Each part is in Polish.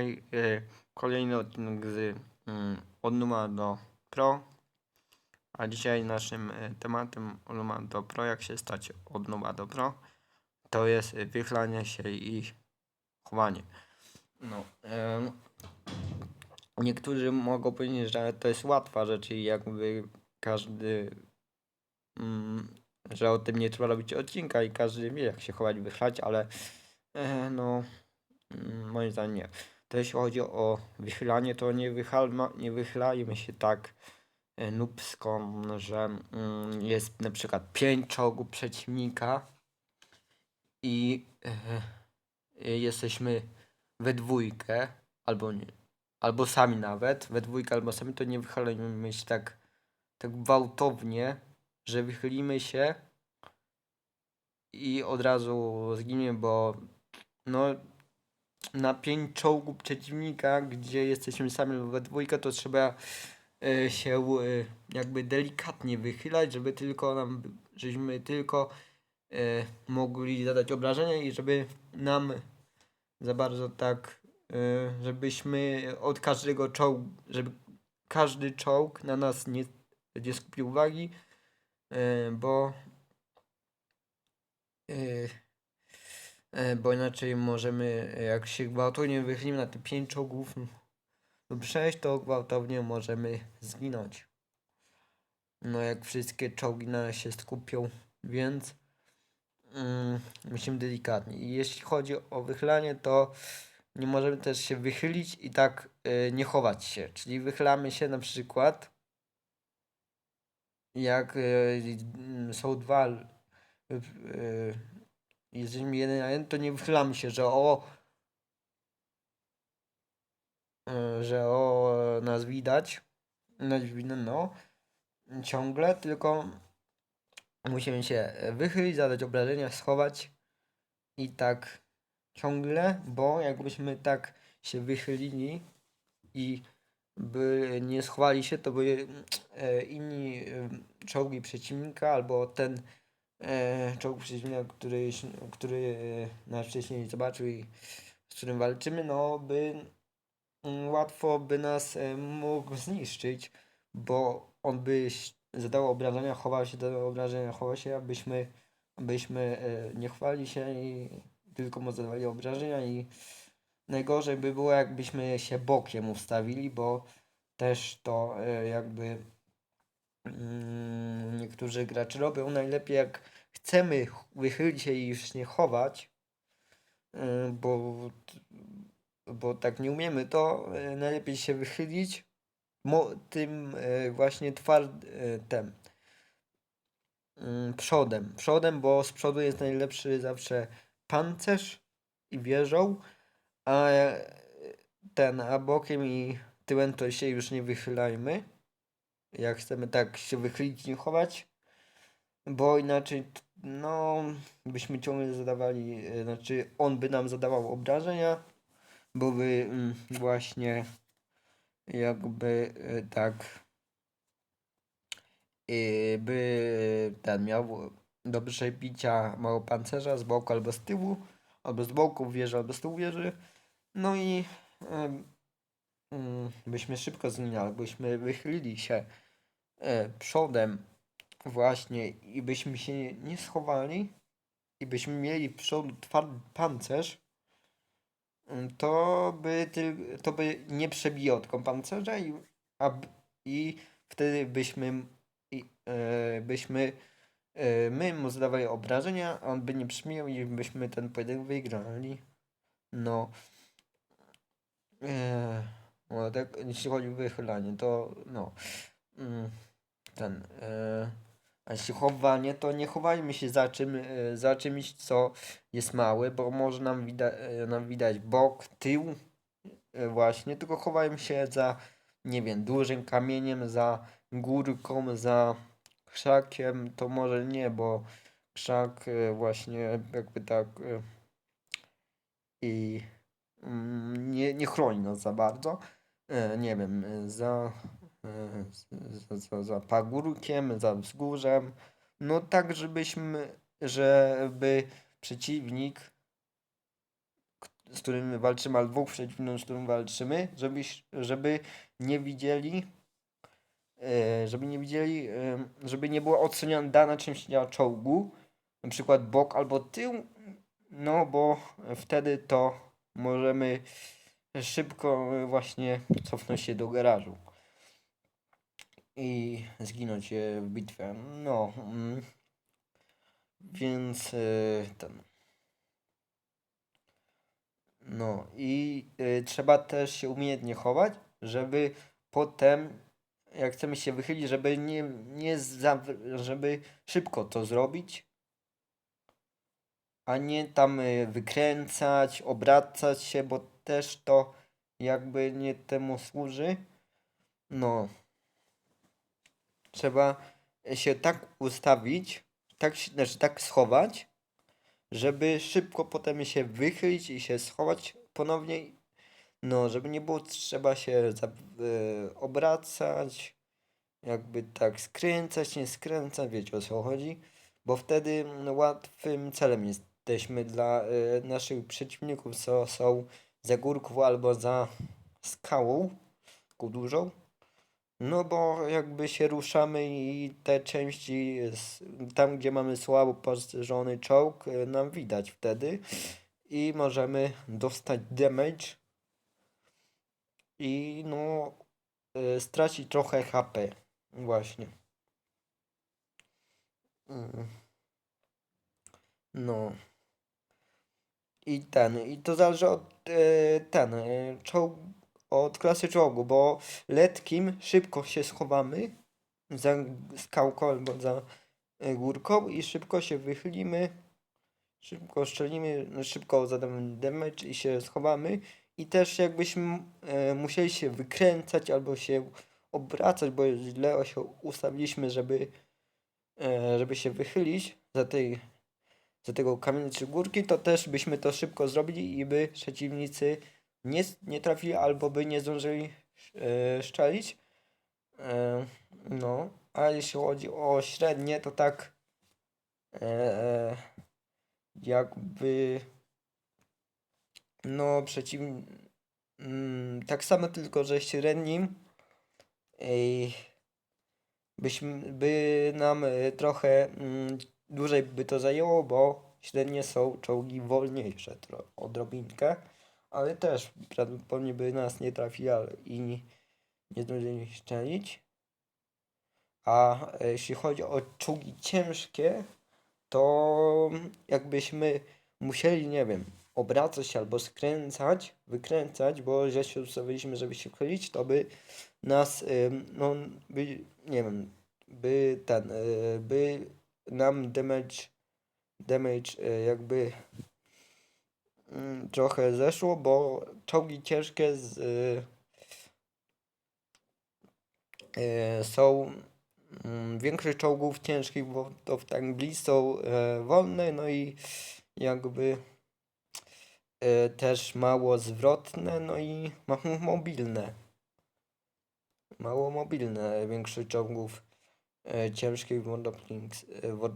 dzisiaj y, kolejny odcinek z y, od Numa do Pro. A dzisiaj naszym y, tematem od Numa do Pro, jak się stać od Numa do Pro, to jest wychylanie się i chowanie. No, niektórzy mogą powiedzieć, że to jest łatwa rzecz i jakby każdy, mm, że o tym nie trzeba robić odcinka i każdy wie, jak się chować, wychylać, ale e, no, Mm, Moim zdaniem nie. To jeśli chodzi o wychylanie, to nie, wychalma, nie wychylajmy się tak e, nubsko, że mm, jest na przykład 5 czołgów przeciwnika i e, e, jesteśmy we dwójkę, albo nie, albo sami nawet, we dwójkę albo sami, to nie wychylajmy się tak, tak gwałtownie, że wychylimy się i od razu zginiemy, bo no na pięć czołgów przeciwnika, gdzie jesteśmy sami we dwójkę, to trzeba e, się e, jakby delikatnie wychylać, żeby tylko nam, żebyśmy tylko e, mogli zadać obrażenia i żeby nam za bardzo tak, żebyśmy od każdego czołgu, żeby każdy czołg na nas nie, nie skupił uwagi, bo bo inaczej możemy, e, jak się gwałtownie wychylimy na te 5 czołgów lub 6, to gwałtownie możemy zginąć. No jak wszystkie czołgi na nas się skupią, więc mm, musimy delikatnie. I jeśli chodzi o wychylanie, to nie możemy też się wychylić i tak y, nie chować się. Czyli wychylamy się na przykład jak y, są dwa y, jesteśmy jeden na jeden, to nie wychylamy się, że o e, że o nas widać, nas widać, no, ciągle, tylko musimy się wychylić, zadać obrażenia, schować i tak ciągle, bo jakbyśmy tak się wychylili i by nie schowali się, to by e, inni e, czołgi przeciwnika albo ten e, czołg przeciwnika, który, który e, nas wcześniej zobaczył i z którym walczymy, no by mm, łatwo by nas e, mógł zniszczyć, bo on by zadał obrażenia, chował się do obrażenia, chował się, abyśmy, abyśmy e, nie chwali się i tylko mu zadawali obrażenia i najgorzej by było jakbyśmy się bokiem ustawili, bo też to jakby Mm, niektórzy gracze robią najlepiej jak chcemy wychylić się i już nie chować, y, bo, bo tak nie umiemy, to y, najlepiej się wychylić tym y, właśnie twardym mm, przodem. Przodem, bo z przodu jest najlepszy zawsze pancerz i wieżą, a ten, a bokiem i tyłem to się już nie wychylajmy jak chcemy tak się wychylić, nie chować, bo inaczej, no, byśmy ciągle zadawali, e, znaczy on by nam zadawał obrażenia, bo by mm, właśnie jakby e, tak e, by ten miał dobrze bicia mało pancerza z boku albo z tyłu, albo z boku wieży, albo z tyłu wieży. No i byśmy szybko zmieniali, byśmy wychylili się e, przodem właśnie i byśmy się nie schowali i byśmy mieli przodu twardy pancerz, mm, to by, to by nie przebijał tylko pancerza i, a, i wtedy byśmy, i, e, byśmy e, my mu zadawali obrażenia, a on by nie przybijał i byśmy ten pojedynek wygrali. No. E, no, tak, jeśli chodzi o wychylanie, to no. Mm, ten. E, a jeśli chowanie, to nie chowajmy się za, czym, e, za czymś, co jest małe, bo może nam, wida, e, nam widać bok, tył, e, właśnie, tylko chowajmy się za, nie wiem, dużym kamieniem, za górką, za krzakiem, to może nie, bo krzak właśnie jakby tak i mm, nie, nie chroni nas za bardzo. E, nie wiem, za, e, za, za, za pagórkiem, za wzgórzem. No tak, żebyśmy, żeby przeciwnik z którym walczymy, albo dwóch przeciwników, z którym walczymy, żeby, żeby nie widzieli, e, żeby nie widzieli, e, żeby nie była oceniana dana część czołgu, na przykład bok albo tył, no bo wtedy to możemy szybko e, właśnie cofnąć się do garażu i zginąć e, w bitwie. No, mm, więc e, ten. No i y, trzeba też się umiejętnie chować, żeby potem, jak chcemy się wychylić, żeby nie, nie żeby szybko to zrobić, a nie tam y, wykręcać, obracać się, bo też to jakby nie temu służy. No. Trzeba się tak ustawić, tak, znaczy tak schować, żeby szybko potem się wychylić i się schować ponownie. No, żeby nie było trzeba się za, e, obracać, jakby tak skręcać, nie skręcać, wiecie o co chodzi, bo wtedy no, łatwym celem jesteśmy dla e, naszych przeciwników, co są za górką albo za skałą, taką dużą. No bo jakby się ruszamy i te części, tam gdzie mamy słabo postrzeżony czołg, y, nam widać wtedy i możemy dostać damage i no y, stracić trochę HP właśnie. Mm. No. I ten, i to zależy od y, ten, y, czołg, od klasy czołgu, bo letkim szybko się schowamy za skałką albo za e, górką i szybko się wychylimy, szybko strzelimy, no, szybko zadamy damage i się schowamy. I też jakbyśmy e, musieli się wykręcać albo się obracać, bo źle się ustawiliśmy, żeby, e, żeby się wychylić za tej za tego kamienia czy górki, to też byśmy to szybko zrobili i by przeciwnicy nie, nie trafili albo by nie zdążyli e, szczelić. E, no, a jeśli chodzi o średnie, to tak e, jakby no przeciw mm, tak samo tylko, że średnim ej, byśmy, by nam e, trochę mm, dłużej by to zajęło, bo średnie są czołgi wolniejsze odrobinkę ale też prawdopodobnie by nas nie trafili ale i nie, zdążyli szczelić. A e, jeśli chodzi o czołgi ciężkie, to jakbyśmy musieli, nie wiem, obracać się albo skręcać, wykręcać, bo źle się ustawiliśmy, żeby się chylić, to by nas, no, by, nie wiem, by ten, e, by nam damage, damage e, jakby Mm, trochę zeszło, bo czołgi ciężkie z, y, y, są y, większość czołgów ciężkich, bo to w Anglii są y, wolne, no i jakby y, też mało zwrotne, no i mało mobilne. Mało mobilne. Większość czołgów ciężkich w World of,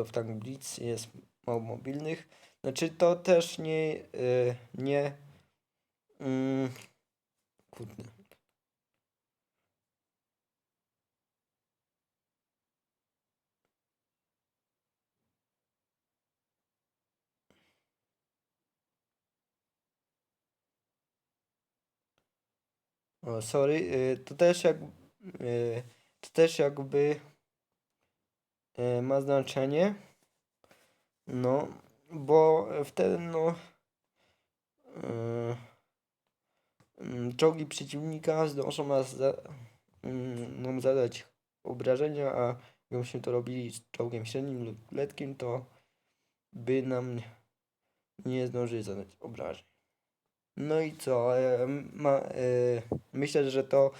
of Tanks Blitz jest mało mobilnych. Znaczy to też nie, yy, nie, yy, kurde. O, sorry, to też jak, to też jakby ma znaczenie. No, bo wtedy no yy, czołgi przeciwnika zdążą nas za, yy, nam zadać obrażenia, a gdybyśmy to robili z czołgiem średnim lub letkim, to by nam nie zdążyli zadać obrażeń. No i co? Yy, ma, myślę, że to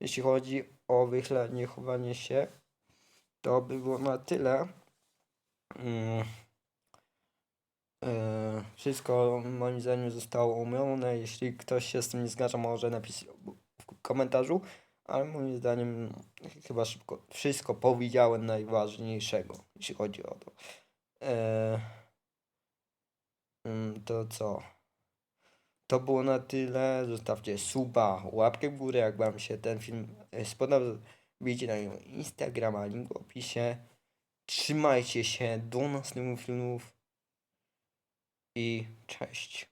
jeśli chodzi o wychylanie, chowanie się, to by było na tyle. Yy. E, wszystko moim zdaniem zostało omylone. Jeśli ktoś się z tym nie zgadza, może napisać w komentarzu. Ale moim zdaniem chyba szybko wszystko powiedziałem najważniejszego, jeśli chodzi o to. E, mm, to co? To było na tyle. Zostawcie suba, łapkę w górę, jak Wam się ten film spodobał. Widzicie na jego Instagrama, link w opisie. Trzymajcie się, do następnych filmów i cześć.